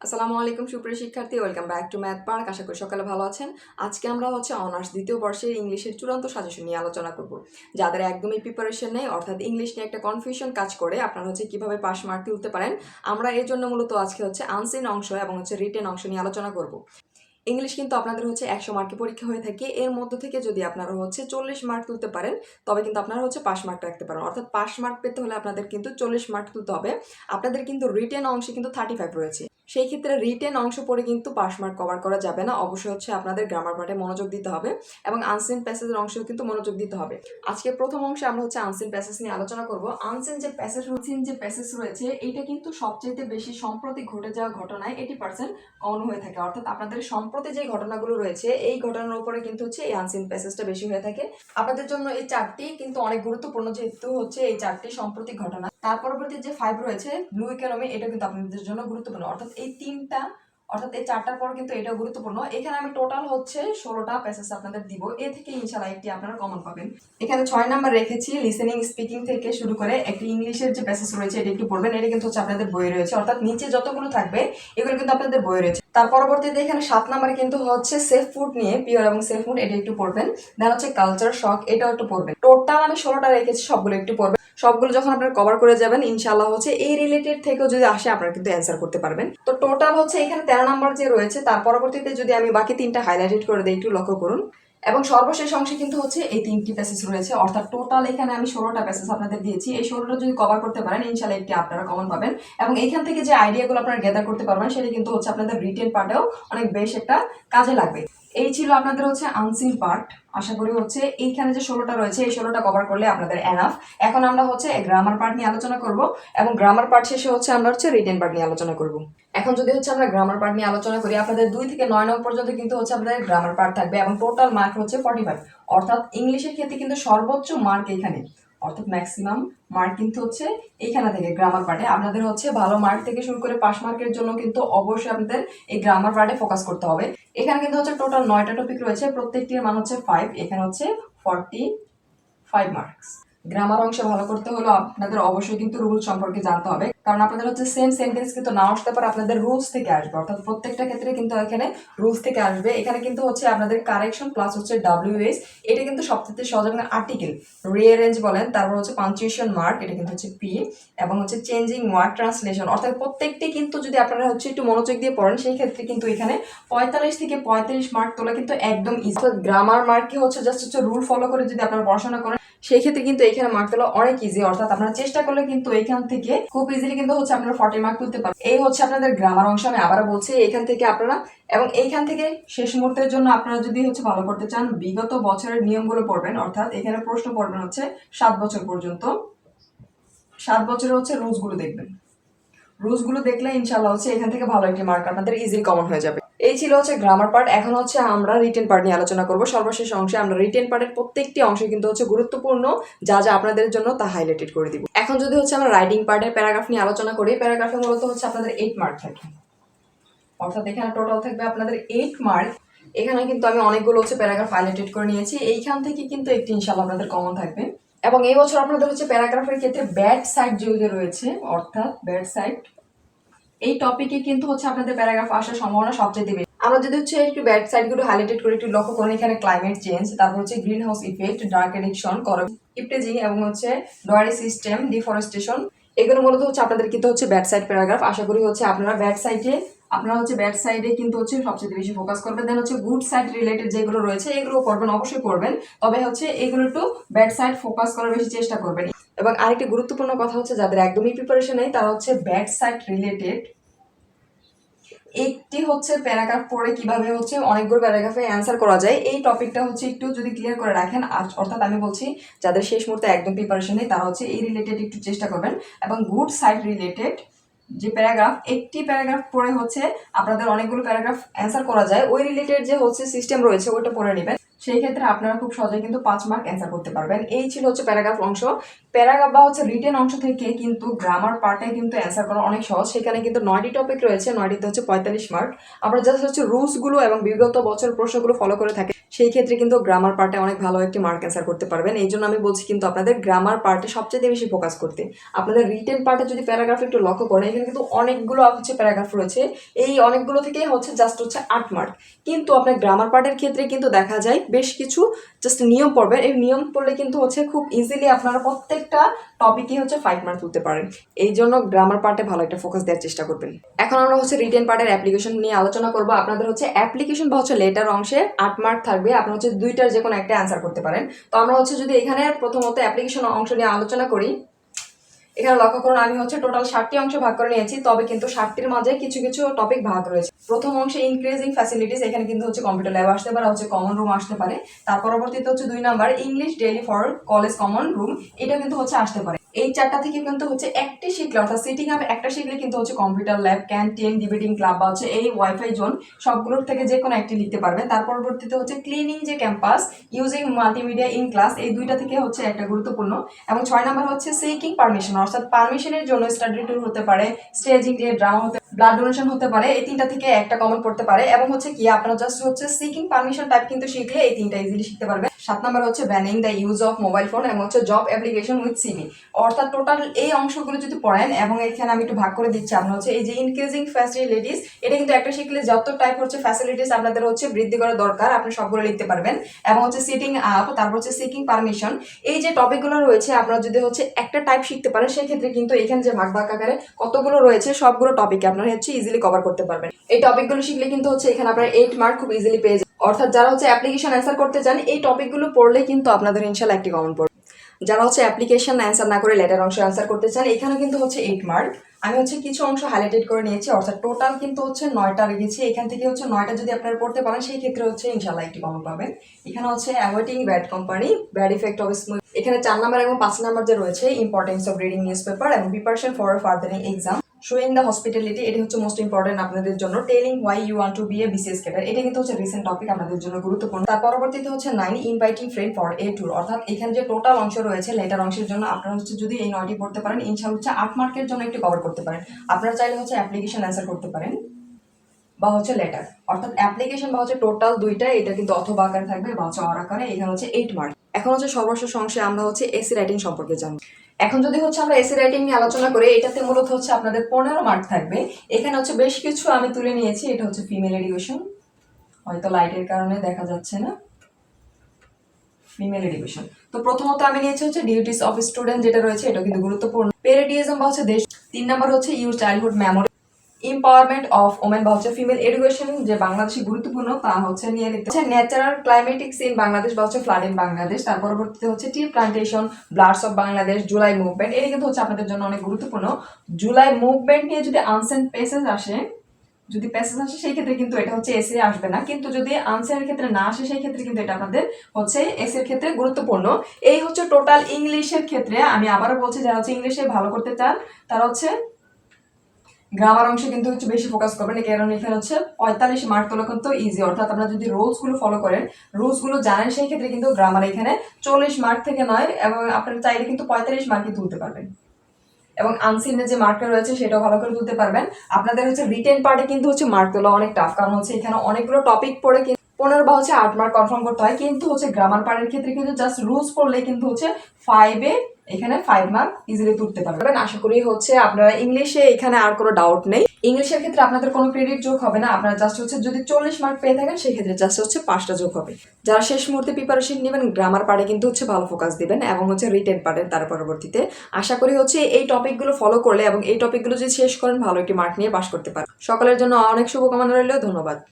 আসসালামু আলাইকুম সুপ্রিয় শিক্ষার্থী welcome back to math park আশা করি সকালে ভালো আছেন। আজকে আমরা হচ্ছে অনার্স দ্বিতীয় বর্ষের ইংলিশের চূড়ান্ত সাজেশন নিয়ে আলোচনা করব। যাদের একদমই প্রিপারেশন নেই, অর্থাৎ ইংলিশ নিয়ে একটা কনফিউশন কাজ করে, আপনারা হচ্ছে কীভাবে পাস মার্ক তুলতে পারেন, আমরা এর জন্য মূলত আজকে হচ্ছে আনসিন অংশ এবং হচ্ছে রিটেন অংশ নিয়ে আলোচনা করব। ইংলিশ কিন্তু আপনাদের হচ্ছে একশো মার্কের পরীক্ষা হয়ে থাকে। এর মধ্য থেকে যদি আপনারা হচ্ছে চল্লিশ মার্ক তুলতে পারেন, তবে কিন্তু আপনারা হচ্ছে পাস মার্ক রাখতে পারেন। অর্থাৎ পাস মার্ক পেতে হলে আপনাদের কিন্তু চল্লিশ মার্ক তুলতে হবে। আপনাদের কিন্তু রিটেন অংশে কিন্তু থার্টি ফাইভ রয়েছে। সেই ক্ষেত্রে রিটেন অংশ পড়ে কিন্তু পাস মার্ক কভার করা যাবে না। অবশ্যই হচ্ছে আপনাদের গ্রামার পার্টে মনোযোগ দিতে হবে এবং আনসিন প্যাসেজের অংশেও কিন্তু মনোযোগ দিতে হবে। আজকে প্রথম অংশে আমরা হচ্ছে আনসিন প্যাসেজ নিয়ে আলোচনা করব। আনসিন যে প্যাসেজ আনসিন যে প্যাসেজ রয়েছে, এইটা কিন্তু সবচেয়ে বেশি সম্প্রতি ঘটে যাওয়া ঘটনায় এইটি পার্সেন্ট কমন হয়ে থাকে। অর্থাৎ আপনাদের সম্প্রতি যে ঘটনাগুলো রয়েছে, এই ঘটনার উপরে কিন্তু হচ্ছে এই আনসিন প্যাসেজটা বেশি হয়ে থাকে। আপনাদের জন্য এই চারটি কিন্তু অনেক গুরুত্বপূর্ণ, যেহেতু হচ্ছে এই চারটি সম্প্রতি ঘটনা। তার পরবর্তী যে ফাইভ রয়েছে ব্লু ইকোনমি এটা কিন্তু আপনাদের জন্য গুরুত্বপূর্ণ। অর্থাৎ এই তিনটা, অর্থাৎ এই চারটার পর কিন্তু এটা গুরুত্বপূর্ণ। এখানে আমি টোটাল হচ্ছে ষোলোটা প্যাসেজ আপনাদের দিব। এ থেকে ইনশাল্লাহ একটি আপনারা কমন পাবেন। এখানে ছয় নাম্বার রেখেছি লিসেনিং স্পিকিং থেকে শুরু করে একটি ইংলিশের যে প্যাসেজ রয়েছে, এটা একটু পড়বেন। এটা কিন্তু হচ্ছে আপনাদের বইয়ে রয়েছে। অর্থাৎ নিচে যতগুলো থাকবে, এগুলো কিন্তু আপনাদের বইয়ে রয়েছে। তার পরবর্তীতে এখানে সাত নাম্বারে কিন্তু হচ্ছে সেফ ফুড নিয়ে পিওর এবং সেফ ফুড এটা একটু পড়বেন। দেন হচ্ছে কালচার শখ এটাও একটু পড়বেন। টোটাল আমি ষোলোটা রেখেছি, সবগুলো একটু পড়বেন। সবগুলো যখন আপনার কভার করে যাবেন ইনশাল্লাহ হচ্ছে এই রিলেটেড থেকেও যদি আসে, আপনারা কিন্তু অ্যান্সার করতে পারবেন। তো টোটাল হচ্ছে এখানে তেরো নাম্বার যে রয়েছে, তার পরবর্তীতে যদি আমি বাকি তিনটা হাইলাইটেড করে দিই, একটু লক্ষ্য করুন। এবং সর্বশেষ অংশে কিন্তু হচ্ছে এই তিনটি প্যাসেজ রয়েছে। অর্থাৎ টোটাল এখানে আমি ষোলোটা প্যাসেজ আপনাদের দিয়েছি। এই ষোলোটা যদি কভার করতে পারেন ইনশাল্লাহ একটি আপনারা কমন পাবেন। এবং এইখান থেকে যে আইডিয়াগুলো আপনারা গ্যাদার করতে পারবেন, সেটা কিন্তু হচ্ছে আপনাদের রিটেন পার্টেও অনেক বেশ একটা কাজে লাগবে। এই ছিল আপনাদের হচ্ছে আনসিন পার্ট আশা করি হচ্ছে এইখানে যে ষোলোটা রয়েছে, এই ষোলোটা কভার করলে আপনাদের এনাফ এখন আমরা হচ্ছে গ্রামার পার্ট নিয়ে আলোচনা করব এবং গ্রামার পার্ট শেষে হচ্ছে আমরা হচ্ছে রিটেন পার্ট নিয়ে আলোচনা করব। এখন যদি হচ্ছে আমরা গ্রামার পার্ট নিয়ে আলোচনা করি, আপনাদের দুই থেকে নয় নম্বর পর্যন্ত কিন্তু হচ্ছে আপনাদের গ্রামার পার্ট থাকবে এবং টোটাল মার্ক হচ্ছে ফর্টি ফাইভ অর্থাৎ ইংলিশের ক্ষেত্রে কিন্তু সর্বোচ্চ মার্ক এখানে অর্থাৎ ম্যাক্সিমাম মার্ক কিন্তু হচ্ছে এইখানে থেকে গ্রামার পার্টে আপনাদের হচ্ছে ভালো মার্ক থেকে শুরু করে পাস মার্কের জন্য কিন্তু অবশ্যই আপনাদের এই গ্রামার পার্টে ফোকাস করতে হবে। এখানে কিন্তু হচ্ছে টোটাল নয়টা টপিক রয়েছে, প্রত্যেকটির মান হচ্ছে ফাইভ এখানে হচ্ছে ফর্টি ফাইভ মার্কস গ্রামার অংশে ভালো করতে হলো আপনাদের অবশ্যই কিন্তু রুল সম্পর্কে জানতে হবে। কারণ আপনাদের হচ্ছে সেম সেন্টেন্স কিন্তু না আসতে পারে, আপনাদের রুলস থেকে আসবে। অর্থাৎ প্রত্যেকটা ক্ষেত্রে কিন্তু এখানে রুলস থেকে আসবে। এখানে কিন্তু হচ্ছে আপনাদের কারেকশন প্লাস হচ্ছে ডাব্লিউএস এটা কিন্তু সবথেকে সহজ এবং আর্টিকেল রিয়ারেঞ্জ বলেন, তারপর হচ্ছে পাঞ্চুয়েশন মার্ক এটা কিন্তু হচ্ছে পি এবং হচ্ছে চেঞ্জিং ওয়ার্ড ট্রান্সলেশন অর্থাৎ প্রত্যেকটি কিন্তু যদি আপনারা হচ্ছে একটু মনোযোগ দিয়ে পড়েন, সেই ক্ষেত্রে কিন্তু এখানে পঁয়তাল্লিশ থেকে পঁয়ত্রিশ মার্ক তোলা কিন্তু একদম ইজি গ্রামার মার্কে হচ্ছে জাস্ট হচ্ছে রুল ফলো করে যদি আপনারা পড়াশোনা করেন, সেই ক্ষেত্রে কিন্তু এখানে মার্ক তোলা অনেক ইজি অর্থাৎ আপনারা চেষ্টা করলে কিন্তু এখান থেকে খুব ইজিলি কিন্তু হচ্ছে আপনারা ফর্টি মার্ক তুলতে পারেন এই হচ্ছে আপনাদের গ্রামার অংশ, আমি আবারও বলছি এখান থেকে আপনারা, এবং এইখান থেকে শেষ মুহূর্তের জন্য আপনারা যদি হচ্ছে ভালো করতে চান, বিগত বছরের নিয়মগুলো পড়বেন, অর্থাৎ এখানে প্রশ্ন পড়বেন হচ্ছে সাত বছর পর্যন্ত। সাত বছরের হচ্ছে রুলসগুলো দেখবেন। রুলসগুলো দেখলে ইনশাল্লাহ হচ্ছে এখান থেকে ভালো একটি মার্ক আপনাদের ইজিলি কমন হয়ে যাবে। এই ছিল হচ্ছে গ্রামার পার্ট এখন হচ্ছে আমরা রিটেন পার্ট নিয়ে আলোচনা করব। সর্বশেষ অংশে আমরা রিটেন পার্টের প্রত্যেকটি অংশে কিন্তু হচ্ছে গুরুত্বপূর্ণ। যা যা আপনাদের জন্য তা হাইলাইটেড করে দিব। এখন যদি হচ্ছে আমরা রাইটিং পার্টের প্যারাগ্রাফ নিয়ে আলোচনা করি প্যারাগ্রাফে মূলত হচ্ছে আপনাদের এইট মার্ক থাকে। অর্থাৎ এখানে টোটাল থাকবে আপনাদের এইট মার্ক এখানে কিন্তু আমি অনেকগুলো হচ্ছে প্যারাগ্রাফ হাইলাইটেড করে নিয়েছি। এইখান থেকে কিন্তু একটি ইনশাল্লাহ আপনাদের কমন থাকবে। এবং এই বছর আপনাদের হচ্ছে প্যারাগ্রাফের ক্ষেত্রে ব্যাড সাইড যেগুলো রয়েছে, অর্থাৎ ব্যাড সাইড এই টপিকে কিন্তু হচ্ছে আপনাদের প্যারাগ্রাফ আসার সম্ভাবনা সবচেয়ে বেশি। আমরা যদি হচ্ছে একটু ব্যাড সাইডগুলো হাইলাইটেড করে একটু লক্ষ্য করেন, এখানে ক্লাইমেট চেঞ্জ তারপর হচ্ছে greenhouse effect drug addiction eve teasing এবং হচ্ছে ডয়ারি সিস্টেম ডিফরেস্টেশন এগুলো মূলত হচ্ছে আপনাদের কিন্তু হচ্ছে ব্যাড সাইড প্যারাগ্রাফ আশা করি হচ্ছে আপনারা ব্যাড সাইডে আপনারা হচ্ছে ব্যাড সাইডে কিন্তু হচ্ছে সবচেয়ে বেশি ফোকাস করবেন। দেন হচ্ছে গুড সাইড রিলেটেড যেগুলো রয়েছে, এগুলো করবেন অবশ্যই করবেন তবে হচ্ছে এগুলো একটু ব্যাড সাইড ফোকাস করার বেশি চেষ্টা করবেন। এবং আরেকটি গুরুত্বপূর্ণ কথা হচ্ছে যাদের একদমই প্রিপারেশন নেই, তারা হচ্ছে ব্যাড সাইড রিলেটেড একটি হচ্ছে প্যারাগ্রাফ পড়ে কীভাবে হচ্ছে অনেকগুলো প্যারাগ্রাফে অ্যান্সার করা যায়। এই টপিকটা হচ্ছে একটু যদি ক্লিয়ার করে রাখেন অর্থাৎ আমি বলছি, যাদের শেষ মুহূর্তে একদম প্রিপারেশন নেই, তারা হচ্ছে এই রিলেটেড একটু চেষ্টা করবেন। এবং গুড সাইড রিলেটেড যে প্যারাগ্রাফ, একটি প্যারাগ্রাফ পড়ে হচ্ছে আপনাদের অনেকগুলো প্যারাগ্রাফ অ্যান্সার করা যায়। ওই রিলেটেড যে হচ্ছে সিস্টেম রয়েছে, ওইটা পড়ে নেবেন। সেই ক্ষেত্রে আপনারা খুব সহজে কিন্তু পাঁচ মার্ক অ্যান্সার করতে পারবেন। এই ছিল হচ্ছে প্যারাগ্রাফ অংশ। প্যারাগ্রাফ বা হচ্ছে রিটেন অংশ থেকে কিন্তু গ্রামার পার্টে কিন্তু অ্যান্সার করা অনেক সহজ। সেখানে কিন্তু নয়টি টপিক রয়েছে, নয়টিতে হচ্ছে পঁয়তাল্লিশ মার্ক আমরা জাস্ট হচ্ছে রুলসগুলো এবং বিগত বছর প্রশ্নগুলো ফলো করে থাকি। সেই ক্ষেত্রে কিন্তু গ্রামার পার্টে অনেক ভালো একটি মার্ক অ্যান্সার করতে পারবেন। এই জন্য আমি বলছি কিন্তু আপনাদের গ্রামার পার্টে সবচেয়ে বেশি ফোকাস করতে। আপনাদের রিটেন পার্টে যদি প্যারাগ্রাফ একটু লক্ষ্য করেন, এখানে কিন্তু অনেকগুলো হচ্ছে প্যারাগ্রাফ রয়েছে। এই অনেকগুলো থেকে হচ্ছে জাস্ট হচ্ছে আট মার্ক কিন্তু আপনার গ্রামার পার্টের ক্ষেত্রে কিন্তু দেখা যায় বেশ কিছু জাস্ট নিয়ম পড়বেন এই নিয়ম পড়লে কিন্তু হচ্ছে খুব ইজিলি আপনারা প্রত্যেকটা টপিকই হচ্ছে ফাইভ মার্ক তুলতে পারেন। এই জন্য গ্রামার পার্টে ভালো একটা ফোকাস দেওয়ার চেষ্টা করবেন। এখন আমরা হচ্ছে রিটেন পার্টের অ্যাপ্লিকেশন নিয়ে আলোচনা করব। আপনাদের হচ্ছে অ্যাপ্লিকেশন বা হচ্ছে লেটার অংশে আট মার্ক থাকবে। আপনার হচ্ছে দুইটার যে কোনো একটা অ্যান্সার করতে পারেন। তো আমরা হচ্ছে যদি এখানে প্রথমত অ্যাপ্লিকেশন অংশ নিয়ে আলোচনা করি এখানে লক্ষ্য করুন, আমি হচ্ছে টোটাল ষাটটি অংশ ভাগ করে নিয়েছি, তবে কিন্তু ষাটটির মাঝে কিছু কিছু টপিক ভাগ রয়েছে। প্রথম অংশে ইনক্রিজিং ফ্যাসিলিটিস এখানে কিন্তু হচ্ছে কম্পিউটার ল্যাব আসতে পারে, হচ্ছে কমন রুম আসতে পারে। তার পরবর্তীতে হচ্ছে দুই number English daily for college common room এটা কিন্তু হচ্ছে আসতে পারে। এই চারটা থেকে কিন্তু হচ্ছে একটি শিখলে অর্থাৎ সিটিং আপ একটা শিখলে কিন্তু হচ্ছে computer lab canteen debating club বা হচ্ছে এই ওয়াইফাই জোন সবগুলোর থেকে যে কোনো একটি লিখতে পারবেন। তার পরবর্তীতে হচ্ছে ক্লিনিং যে campus using multimedia in class এই দুইটা থেকে হচ্ছে একটা গুরুত্বপূর্ণ। এবং ছয় নাম্বার হচ্ছে সিকিং পারমিশন অর্থাৎ পারমিশনের জন্য স্টাডি ট্যুর হতে পারে স্টেজিং দিয়ে ড্রামা হতে ব্লাড ডোনেশন হতে পারে, এই তিনটা থেকে একটা কমন পড়তে পারে। এবং হচ্ছে কি, আপনার জাস্ট হচ্ছে সিকিং পারমিশন টাইপ কিন্তু শিখলে এই তিনটা ইজিলি শিখতে পারবে সাত নাম্বার হচ্ছে banning the use of mobile phone এবং হচ্ছে জব অ্যাপ্লিকেশন উইথ সিভি অর্থাৎ টোটাল এই অংশগুলো যদি পড়েন, এবং এখানে আমি একটু ভাগ করে দিচ্ছি, আপনার হচ্ছে এই যে ইনক্রিজিং ফ্যাসিলিটিস এটা কিন্তু একটা শিখলে যত টাইপ হচ্ছে ফ্যাসিলিটিস আপনাদের হচ্ছে বৃদ্ধি করা দরকার, আপনি সবগুলো লিখতে পারবেন। এবং হচ্ছে সিটিং আপ তারপর হচ্ছে সিকিং পারমিশন এই যে টপিকগুলো রয়েছে, আপনারা যদি হচ্ছে একটা টাইপ শিখতে পারেন, সেক্ষেত্রে কিন্তু এখানে যে ভাগ ভাগ আকারে কতগুলো রয়েছে, সবগুলো টপিকে আপনারা হচ্ছে ইজিলি কভার করতে পারবেন। এই টপিকগুলো শিখলে কিন্তু হচ্ছে এখানে আপনারা এইট মার্ক খুব ইজিলি পেয়ে অর্থাৎ যারা হচ্ছে অ্যাপ্লিকেশন অ্যান্সার করতে চান, এই টপিকগুলো পড়লে কিন্তু আপনাদের ইনশাল্লাহ একটি কমন পড়বে। যারা হচ্ছে অ্যাপ্লিকেশন অ্যান্সার না করে লেটার অংশ অ্যান্সার করতে চান এখানে কিন্তু হচ্ছে এইট মার্ক আমি হচ্ছে কিছু অংশ হাইলাইটেড করে নিয়েছি, অর্থাৎ টোটাল কিন্তু হচ্ছে নয়টা রেখেছি এখান থেকে হচ্ছে নয়টা যদি আপনারা পড়তে পারেন, সেই ক্ষেত্রে হচ্ছে ইনশাল্লাহ একটি কমন পাবেন। এখানে হচ্ছে avoiding bad company bad effect of এখানে চার নাম্বার এবং পাঁচ নাম্বার যে রয়েছে importance of reading newspaper এবং preparation for furthering exam showing the hospitality এটা হচ্ছে মোস্ট ইম্পর্টেন্ট আপনাদের জন্য। Telling why you want to be a BCS cadre এটা কিন্তু হচ্ছে রিসেন্ট টপিক আপনাদের জন্য গুরুত্বপূর্ণ। তার পরবর্তীতে হচ্ছে nine inviting friend for a tour অর্থাৎ এখানে যে টোটাল অংশ রয়েছে লেটার অংশের জন্য আপনারা হচ্ছে যদি এই নয়টি পড়তে পারেন ইনশাল হচ্ছে আট মার্কের জন্য একটু কভার করতে পারেন। আপনারা চাইলে হচ্ছে অ্যাপ্লিকেশন অ্যান্সার করতে পারেন, বা হচ্ছে লেটার অর্থাৎ অ্যাপ্লিকেশন বা হচ্ছে টোটাল দুইটা, এটা কিন্তু অথবা আকারে থাকবে বা হচ্ছে অর আকারে, এখানে হচ্ছে এইট মার্ক এখন হচ্ছে সর্বশেষ অংশে আমরা হচ্ছে এসি রাইটিং সম্পর্কে জানব। এখন যদি হচ্ছে আমরা এসি রাইটিং নিয়ে আলোচনা করি, এটাতে মূলত হচ্ছে আপনাদের পনেরো মার্ক থাকবে। এখানে হচ্ছে বেশ কিছু আমি তুলে নিয়েছি, এটা হচ্ছে ফিমেল এডুকেশন হয়তো লাইটের কারণে দেখা যাচ্ছে না। ফিমেল এডুকেশন তো প্রথমত আমি নিয়েছি হচ্ছে ডিউটিস অফ স্টুডেন্ট যেটা রয়েছে এটা কিন্তু গুরুত্বপূর্ণ। পেরেডিজম বা হচ্ছে দেশ তিন নম্বর হচ্ছে your childhood memory empowerment of women বা হচ্ছে ফিমেল এডুকেশন যে বাংলাদেশে গুরুত্বপূর্ণ, তা হচ্ছে নিয়ে নিতে হচ্ছে ন্যাচারাল ক্লাইমেটিক্স ইন বাংলাদেশ, বা হচ্ছে ফ্লাড ইন বাংলাদেশ, তার পরবর্তীতে হচ্ছে tree plantation floods of Bangladesh July movement এটা কিন্তু হচ্ছে আপনাদের জন্য অনেক গুরুত্বপূর্ণ। জুলাই মুভমেন্ট নিয়ে যদি আনসেন্ট পেসেজ আসে, যদি প্যাসেজ আসে, সেই ক্ষেত্রে কিন্তু এটা হচ্ছে এসে আসবে না। কিন্তু যদি আনসারের ক্ষেত্রে না আসে, সেই ক্ষেত্রে কিন্তু এটা আমাদের হচ্ছে এসের ক্ষেত্রে গুরুত্বপূর্ণ। এই হচ্ছে টোটাল ইংলিশের ক্ষেত্রে আমি আবারও বলছি, যারা হচ্ছে ইংলিশে ভালো করতে চান, তারা হচ্ছে গ্রামার অংশে কিন্তু হচ্ছে বেশি ফোকাস করবেন কারণ এখানে হচ্ছে পঁয়তাল্লিশ মার্ক তোলা কিন্তু ইজি অর্থাৎ আপনারা যদি রুলসগুলো ফলো করেন রুলসগুলো জানেন, সেই ক্ষেত্রে কিন্তু গ্রামার এখানে চল্লিশ মার্ক থেকে নয় এবং আপনারা চাইলে কিন্তু পঁয়তাল্লিশ মার্কই তুলতে পারবেন। এবং আনসিনের যে মার্কটা রয়েছে, সেটাও ভালো করে তুলতে পারবেন। আপনাদের হচ্ছে রিটেন পার্টে কিন্তু হচ্ছে মার্ক তোলা অনেক টাফ কারণ হচ্ছে এখানে অনেকগুলো টপিক পড়ে কিন্তু পনেরো বা হচ্ছে আট মার্ক কনফার্ম করতে হয়, কিন্তু হচ্ছে গ্রামার পার্টের ক্ষেত্রে কিন্তু জাস্ট রুলস পড়লে কিন্তু হচ্ছে ফাইভে এখানে ফাইভ মার্ক ইজিলি তুলতে পারবেন। আশা করি হচ্ছে আপনারা ইংলিশে এখানে আর কোনো ডাউট নেই। ইংলিশের ক্ষেত্রে আপনাদের কোনো ক্রেডিট যোগ হবে না। আপনারা জাস্ট হচ্ছে যদি চল্লিশ মার্ক পেয়ে থাকেন সেই ক্ষেত্রে জাস্ট হচ্ছে পাঁচটা যোগ হবে। যারা শেষ মুহূর্তে প্রিপারেশন নেবেন গ্রামার পার্টে কিন্তু হচ্ছে ভালো ফোকাস দিবেন এবং হচ্ছে রিটেন পার্টের তার পরবর্তীতে। আশা করি হচ্ছে এই টপিকগুলো ফলো করলে এবং এই টপিকগুলো যদি শেষ করেন, ভালো একটি মার্ক নিয়ে পাশ করতে পারেন। সকলের জন্য অনেক শুভকামনা রইল। ধন্যবাদ।